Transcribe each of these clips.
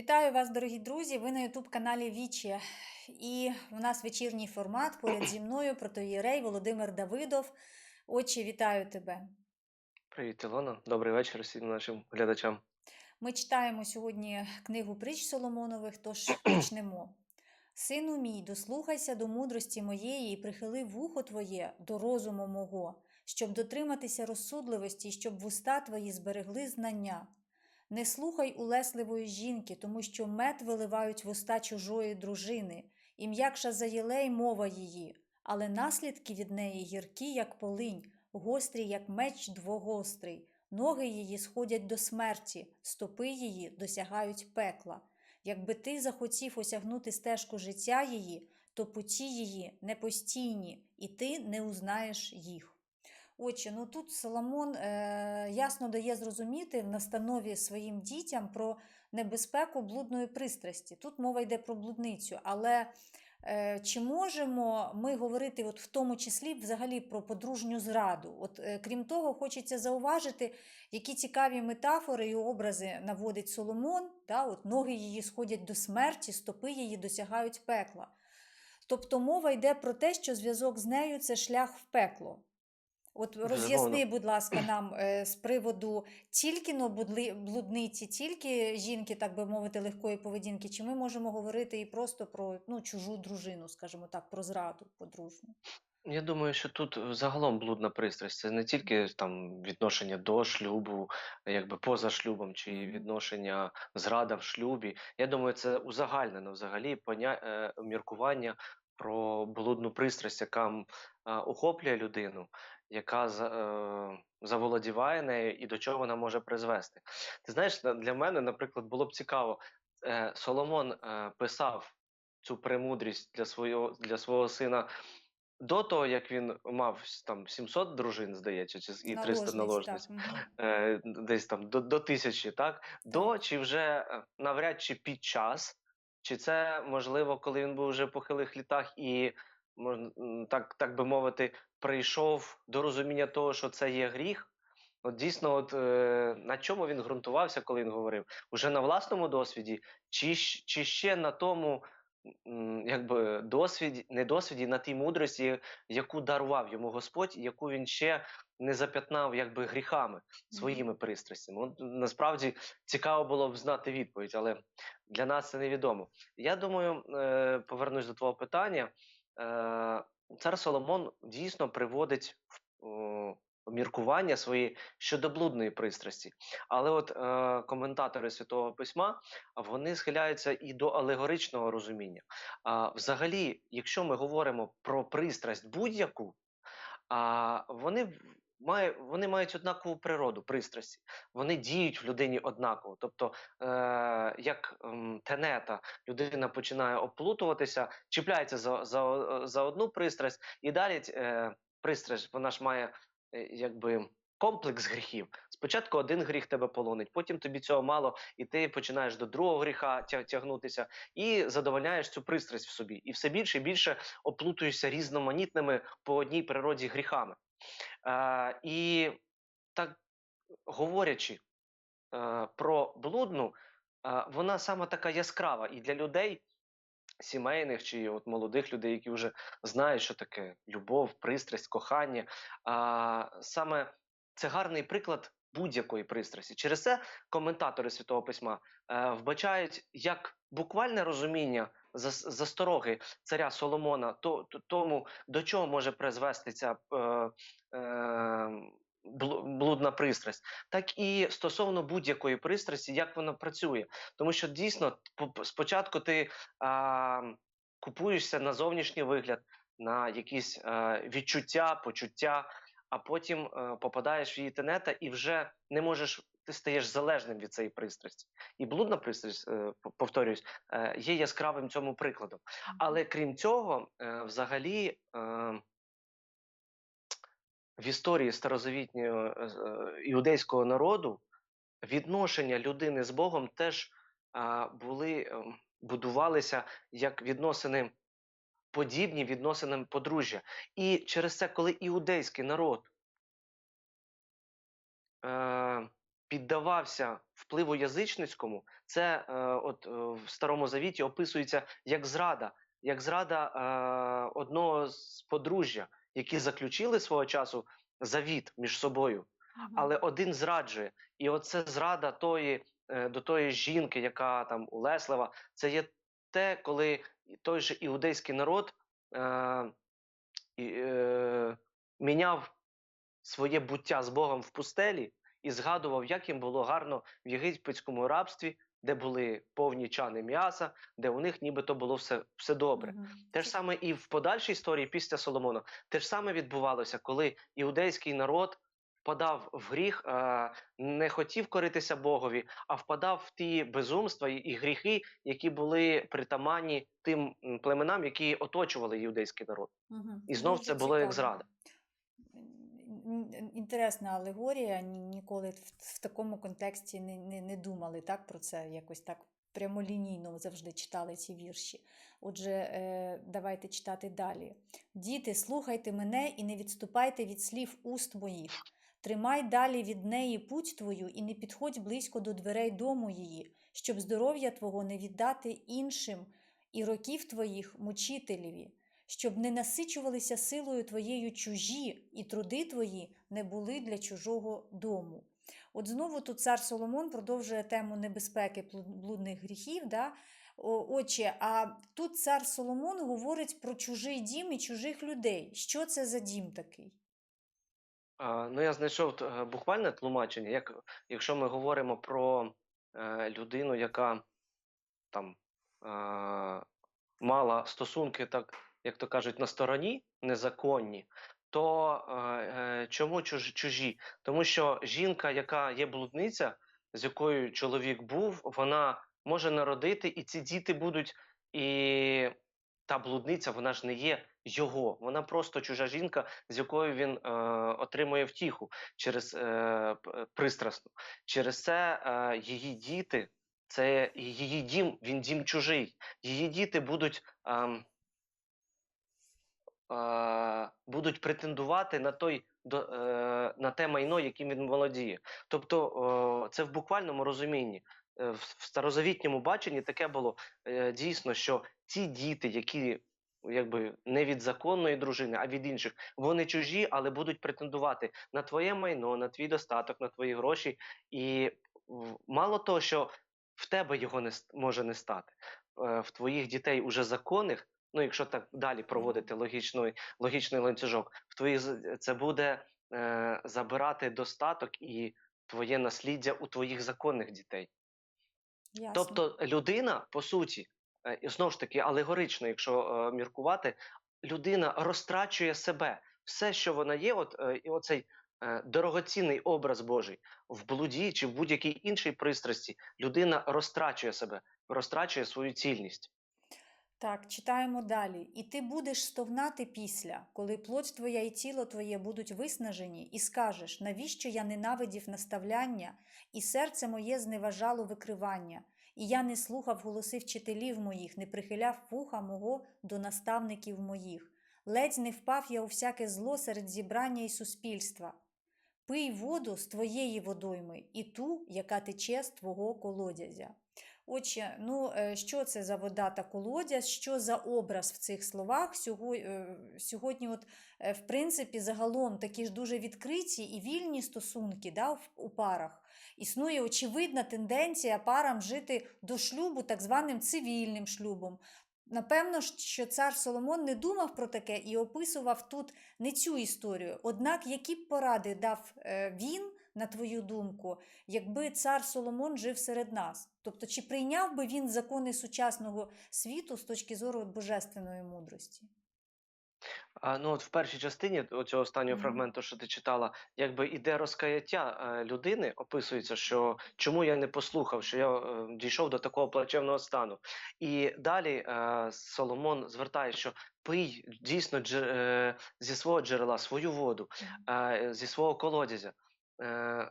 Вітаю вас, дорогі друзі! Ви на Ютуб-каналі Вічі. І в нас вечірній формат поряд зі мною протоїрей Володимир Давидов. Отче, вітаю тебе. Привіт, Ілона. Добрий вечір всім нашим глядачам. Ми читаємо сьогодні книгу притч Соломонових, тож почнемо. Сину мій, дослухайся до мудрості моєї і прихили вухо твоє до розуму мого, щоб дотриматися розсудливості, і щоб вуста твої зберегли знання. Не слухай улесливої жінки, тому що мед виливають в уста чужої дружини, і м'якша за єлей мова її, але наслідки від неї гіркі, як полинь, гострі, як меч двогострий. Ноги її сходять до смерті, стопи її досягають пекла. Якби ти захотів осягнути стежку життя її, то путі її непостійні, і ти не узнаєш їх. Отже, ну тут Соломон е, ясно дає зрозуміти в настанові своїм дітям про небезпеку блудної пристрасті. Тут мова йде про блудницю, але е, чи можемо ми говорити, от в тому числі взагалі про подружню зраду? От, е, крім того, хочеться зауважити, які цікаві метафори і образи наводить Соломон. Да? От ноги її сходять до смерті, стопи її досягають пекла. Тобто мова йде про те, що зв'язок з нею це шлях в пекло. От роз'ясни, будь ласка, нам е, з приводу тільки но блудниці, тільки жінки, так би мовити, легкої поведінки, чи ми можемо говорити і просто про ну, чужу дружину, скажімо так, про зраду подружню? Я думаю, що тут загалом блудна пристрасть це не тільки там відношення до шлюбу, якби поза шлюбом, чи відношення зрада в шлюбі. Я думаю, це узагальнено взагалі поня... е, міркування про блудну пристрасть, яка е, охоплює людину, яка е, заволодіває нею і до чого вона може призвести. Ти знаєш, для мене, наприклад, було б цікаво, е, Соломон е, писав цю премудрість для свого, для свого сина до того, як він мав там 700 дружин, здається, чи і 300 наложниць, так. е, десь там до, до тисячі, так? До чи вже навряд чи під час, чи це можливо, коли він був вже в похилих літах і так, так би мовити, прийшов до розуміння того, що це є гріх. От дійсно, от е, на чому він ґрунтувався, коли він говорив? Уже на власному досвіді, чи, чи ще на тому, м, якби досвіді, не досвіді, на тій мудрості, яку дарував йому Господь, яку він ще не зап'ятнав якби гріхами своїми пристрастями. От, насправді цікаво було б знати відповідь, але для нас це невідомо. Я думаю, е, повернусь до твого питання. Е, цар Соломон дійсно приводить в міркування свої щодо блудної пристрасті. Але от е, коментатори Святого Письма вони схиляються і до алегоричного розуміння. А, взагалі, якщо ми говоримо про пристрасть будь-яку, а, вони, має, вони мають однакову природу пристрасті. Вони діють в людині однаково. Тобто, е, як ем, тенета, людина починає оплутуватися, чіпляється за, за, за одну пристрасть, і далі е, пристрасть, вона ж має е, якби. Комплекс гріхів. Спочатку один гріх тебе полонить, потім тобі цього мало, і ти починаєш до другого гріха тягнутися, і задовольняєш цю пристрасть в собі. І все більше і більше оплутуєшся різноманітними по одній природі гріхами. Е, і так говорячи е, про блудну, е, вона саме така яскрава і для людей. Сімейних чи от молодих людей, які вже знають, що таке любов, пристрасть, кохання. А, саме це гарний приклад будь-якої пристрасті. Через це коментатори Святого Письма е, вбачають як буквальне розуміння зас- застороги царя Соломона, то, то- тому до чого може призвести ця е, е, блудна пристрасть, так і стосовно будь-якої пристрасті, як вона працює. Тому що дійсно по- спочатку ти а, купуєшся на зовнішній вигляд, на якісь е, відчуття, почуття, а потім е, попадаєш в її тенета і вже не можеш. Ти стаєш залежним від цієї пристрасті. І блудна пристрасть, е, повторюсь, є яскравим цьому прикладом. Але крім цього, взагалі в історії старозавітнього е, е, іудейського народу відношення людини з Богом теж були, ем, будувалися як відносини подібні відносинам подружжя. І через це, коли іудейський народ е, піддавався впливу язичницькому, це от в Старому Завіті описується як зрада, як зрада одного з подружжя, які заключили свого часу завіт між собою але один зраджує. І оце зрада тої, е, до тої жінки, яка там улеслива, це є те, коли той же іудейський народ е, е, міняв своє буття з Богом в пустелі і згадував, як їм було гарно в єгипетському рабстві, де були повні чани м'яса, де у них нібито було все, все добре. Мгм. Те ж саме і в подальшій історії після Соломона, те ж саме відбувалося, коли іудейський народ впадав в гріх, е, не хотів коритися Богові, а впадав в ті безумства і- гріхи, які були притаманні тим племенам, які оточували іудейський народ. Мгм. І знов Дуже це було як зрада. Ін- ін- Інтересна алегорія. ні- Ніколи в, в такому контексті не, не, не думали так про це, якось так прямолінійно завжди читали ці вірші. Отже, е, давайте читати далі. Діти, слухайте мене і не відступайте від слів уст моїх. Тримай далі від неї путь твою і не підходь близько до дверей дому її, щоб здоров'я твого не віддати іншим і років твоїх мучителеві щоб не насичувалися силою твоєю чужі, і труди твої не були для чужого дому. От знову тут цар Соломон продовжує тему небезпеки блудних гріхів. Да? Отче, а тут цар Соломон говорить про чужий дім і чужих людей. Що це за дім такий? А, Ну, я знайшов е, буквальне тлумачення. Як, якщо ми говоримо про е, людину, яка там е, мала стосунки, так як то кажуть, на стороні незаконні, то е, е, чому чуж, чужі? Тому що жінка, яка є блудниця, з якою чоловік був, вона може народити, і ці діти будуть, і та блудниця, вона ж не є його, вона просто чужа жінка, з якою він е, отримує втіху через е, пристрасну. Через це е, її діти, це її дім, він дім чужий. Її діти будуть. е, будуть претендувати на той е, на те майно, яким він володіє. Тобто це в буквальному розумінні. Е, В, старозавітньому баченні таке було е, дійсно, що ті діти, які якби не від законної дружини, а від інших, вони чужі, але будуть претендувати на твоє майно, на твій достаток, на твої гроші. І мало того, що в тебе його не може не стати, е, в твоїх дітей уже законних. Ну, якщо так далі проводити логічний, логічний ланцюжок, в твоїх з- це буде е, забирати достаток і твоє насліддя у твоїх законних дітей. Ясно. Тобто людина, по суті, е, і знову ж таки, алегорично, якщо е, міркувати, людина розтрачує себе. Все, що вона є, от е, і оцей е, дорогоцінний образ Божий в блуді чи в будь-якій іншій пристрасті, людина розтрачує себе, розтрачує свою цільність. Так, читаємо далі. І ти будеш стогнати після, коли плоть твоя і тіло твоє будуть виснажені, і скажеш, навіщо я ненавидів наставляння, і серце моє зневажало викривання, і я не слухав голоси вчителів моїх, не прихиляв вуха мого до наставників моїх. Ледь не впав я у всяке зло серед зібрання і суспільства. Пий воду з твоєї водойми, і ту, яка тече з твого колодязя. Отже, ну е, що це за вода та колодязь, що за образ в цих словах? Сьогодні, сьогодні от, е, в принципі, загалом такі ж дуже відкриті і вільні стосунки да, у парах. Існує очевидна тенденція парам жити до шлюбу так званим цивільним шлюбом. Напевно, що цар Соломон не думав про таке і описував тут не цю історію. Однак, які поради дав е, він, на твою думку, якби цар Соломон жив серед нас? Тобто, чи прийняв би він закони сучасного світу з точки зору божественної мудрості? А, ну, от в першій частині цього останнього Мгм. фрагменту, що ти читала, якби іде розкаяття е, людини, описується, що чому я не послухав, що я е, дійшов до такого плачевного стану. І далі е, Соломон звертає, що пий дійсно дже- е, зі свого джерела свою воду, е, зі свого колодязя. Е,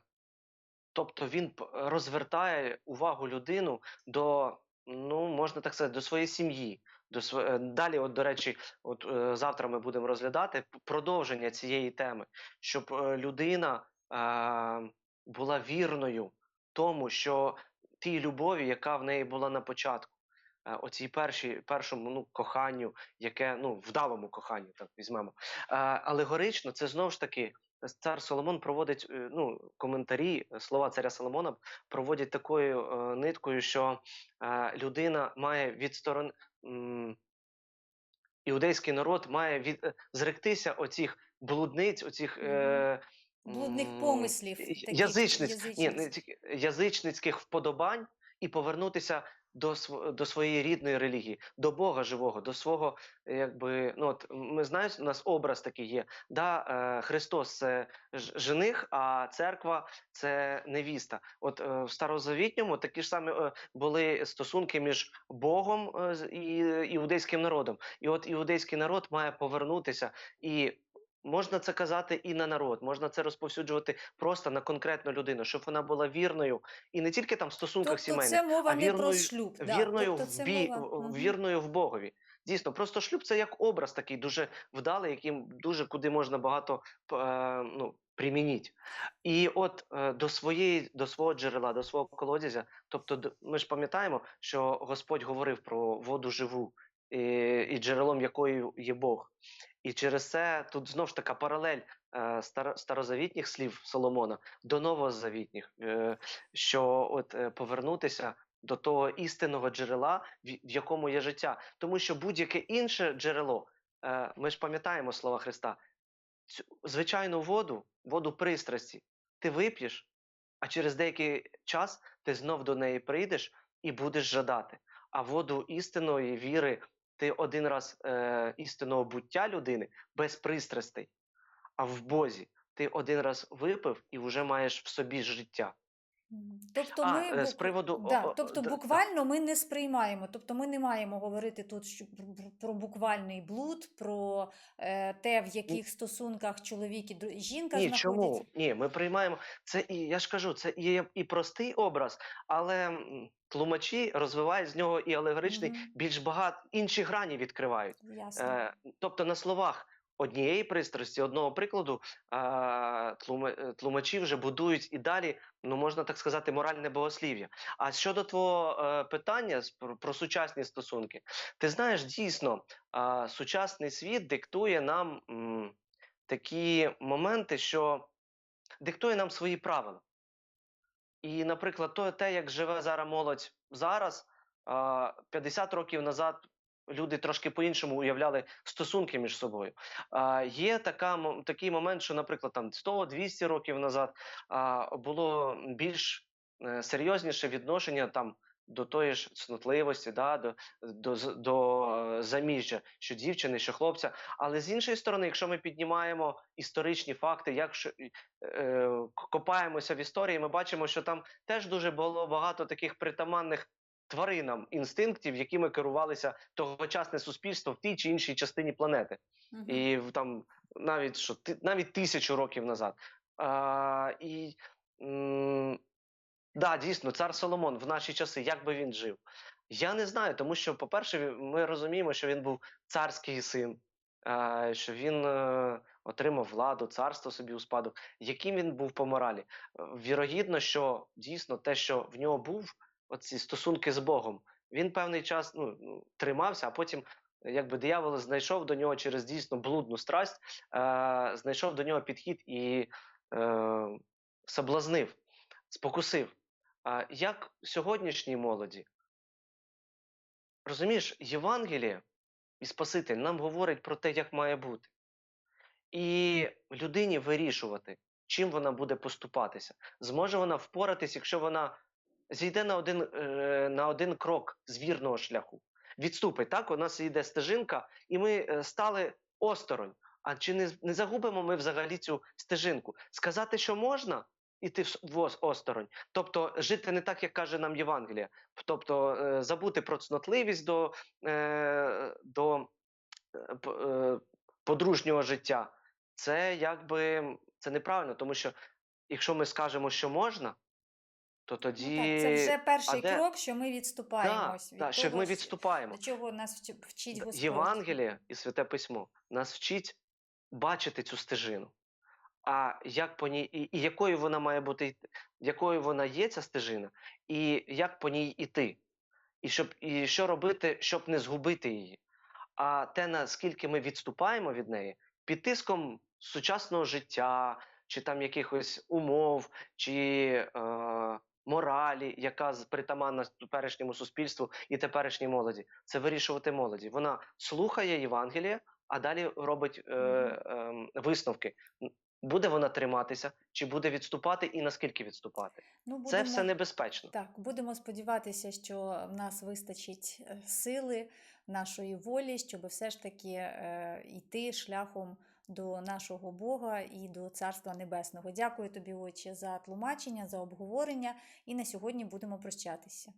тобто він розвертає увагу людину до, ну можна так сказати, до своєї сім'ї. До е, Далі, от, до речі, от е, завтра ми будемо розглядати продовження цієї теми, щоб е, людина е, була вірною тому, що тій любові, яка в неї була на початку. Е, Оцій першій, першому ну, коханню, яке ну, вдалому коханню, так візьмемо. Е, Алегорично, це знову ж таки цар Соломон проводить е, ну, коментарі, е, слова царя Соломона проводять такою е, ниткою, що е, людина має відсторон. м, Іудейський народ має від, е, зректися оцих блудниць, оцих е, Блудних помислів, таких язичниць, ні, язичницьких вподобань і повернутися до, до своєї рідної релігії, до Бога живого, до свого, якби ну от ми знаємо, у нас образ такий є. Да, е, Христос це жених, а церква це невіста. От е, в старозавітньому такі ж самі е, були стосунки між Богом е, і іудейським народом. І от іудейський народ має повернутися і. Можна це казати і на народ, можна це розповсюджувати просто на конкретну людину, щоб вона була вірною і не тільки там в стосунках Тобто сімейних, це мова а не про вірною- шлюб. да, вірною тобто в бі... мова... вірною в Богові. Дійсно, просто шлюб це як образ такий дуже вдалий, яким дуже куди можна багато е, ну, примініть. І от е, до своєї, до свого джерела, до свого колодязя, тобто ми ж пам'ятаємо, що Господь говорив про воду живу, і, і джерелом якої є Бог. І через це тут знов ж така паралель е, старозавітніх слів Соломона до новозавітніх, е, що от е, повернутися до того істинного джерела, в, в якому є життя. Тому що будь-яке інше джерело, е, ми ж пам'ятаємо слова Христа, цю звичайну воду, воду пристрасті, ти вип'єш, а через деякий час ти знов до неї прийдеш і будеш жадати. А воду істинної віри, ти один раз е, істинного буття людини без пристрастей, а в Бозі ти один раз випив і вже маєш в собі життя. Тобто А, ми е, з приводу- да, тобто да, да. буквально ми не сприймаємо. Тобто ми не маємо говорити тут що про, буквальний блуд, про е, те, в яких стосунках чоловік і жінка Ні, знаходяться. чому? Ні, ми приймаємо це і я ж кажу, це і, і простий образ, але тлумачі розвивають з нього і алегоричний Мгм. більш багато інші грані відкривають. Ясно. Е, тобто на словах однієї пристрасті, одного прикладу, е, е, тлумачі вже будують і далі, ну можна так сказати, моральне богослів'я. А щодо твого е, питання про, сучасні стосунки, ти знаєш, дійсно, е, сучасний світ диктує нам м, такі моменти, що диктує нам свої правила. І, наприклад, то, те, як живе зараз молодь зараз, 50 років назад люди трошки по-іншому уявляли стосунки між собою. А, Є така, такий момент, що, наприклад, там 100-200 років назад а, було більш е, серйозніше відношення там. До тої ж цнотливості, да, до, до, до е, заміжжя, що дівчини, що хлопця. Але з іншої сторони, якщо ми піднімаємо історичні факти, якщо е, копаємося в історії, ми бачимо, що там теж дуже було багато таких притаманних тваринам інстинктів, якими керувалися тогочасне суспільство в тій чи іншій частині планети. Мгм. І там навіть що навіть тисячу років назад. А, і м, да, дійсно, цар Соломон в наші часи, як би він жив. Я не знаю, тому що, по-перше, ми розуміємо, що він був царський син, а, що він е, отримав владу, царство собі у спадок. Яким він був по моралі? Вірогідно, що дійсно те, що в нього був, оці стосунки з Богом, він певний час ну, ну, тримався, а потім. Якби диявол знайшов до нього через дійсно блудну страсть, е, знайшов до нього підхід і е, соблазнив, спокусив. А як сьогоднішній молоді? Розумієш, Євангеліє і Спаситель нам говорить про те, як має бути. І людині вирішувати, чим вона буде поступатися. Зможе вона впоратись, якщо вона зійде на один, е, на один крок з вірного шляху. Відступить, так? У нас йде стежинка, і ми е, стали осторонь. А чи не, не загубимо ми взагалі цю стежинку? Сказати, що можна, іти в, осторонь. Тобто жити не так, як каже нам Євангелія. Тобто е, забути про цнотливість до, до подружнього життя. Це якби це неправильно, тому що якщо ми скажемо, що можна, то Ну, так, це вже перший де- крок, що ми відступаємось від так, що ми відступаємо. до чого нас вчить Господь. Євангеліє і Святе Письмо нас вчить бачити цю стежину. а як по ній, і, і якою вона має бути, якою вона є, ця стежина, і як по ній іти. І, щоб, і що робити, щоб не згубити її. А те, наскільки ми відступаємо від неї, під тиском сучасного життя, чи там якихось умов, чи е, моралі, яка притаманна теперішньому суспільству і теперішній молоді, це вирішувати молоді. Вона слухає Євангеліє, а далі робить е, е, висновки. Буде вона триматися, чи буде відступати, і наскільки відступати. Ну, Це все небезпечно. Так, будемо сподіватися, що в нас вистачить е, сили, нашої волі, щоб все ж таки е, йти шляхом до нашого Бога і до Царства Небесного. Дякую тобі, Отче, за тлумачення, за обговорення. І на сьогодні будемо прощатися.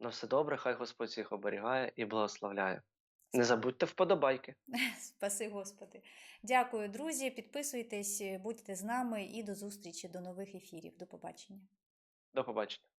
На все добре, хай Господь всіх оберігає і благословляє. Не забудьте вподобайки. Спаси Господи. Дякую, друзі. Підписуйтесь, будьте з нами і до зустрічі, до нових ефірів. До побачення. До побачення.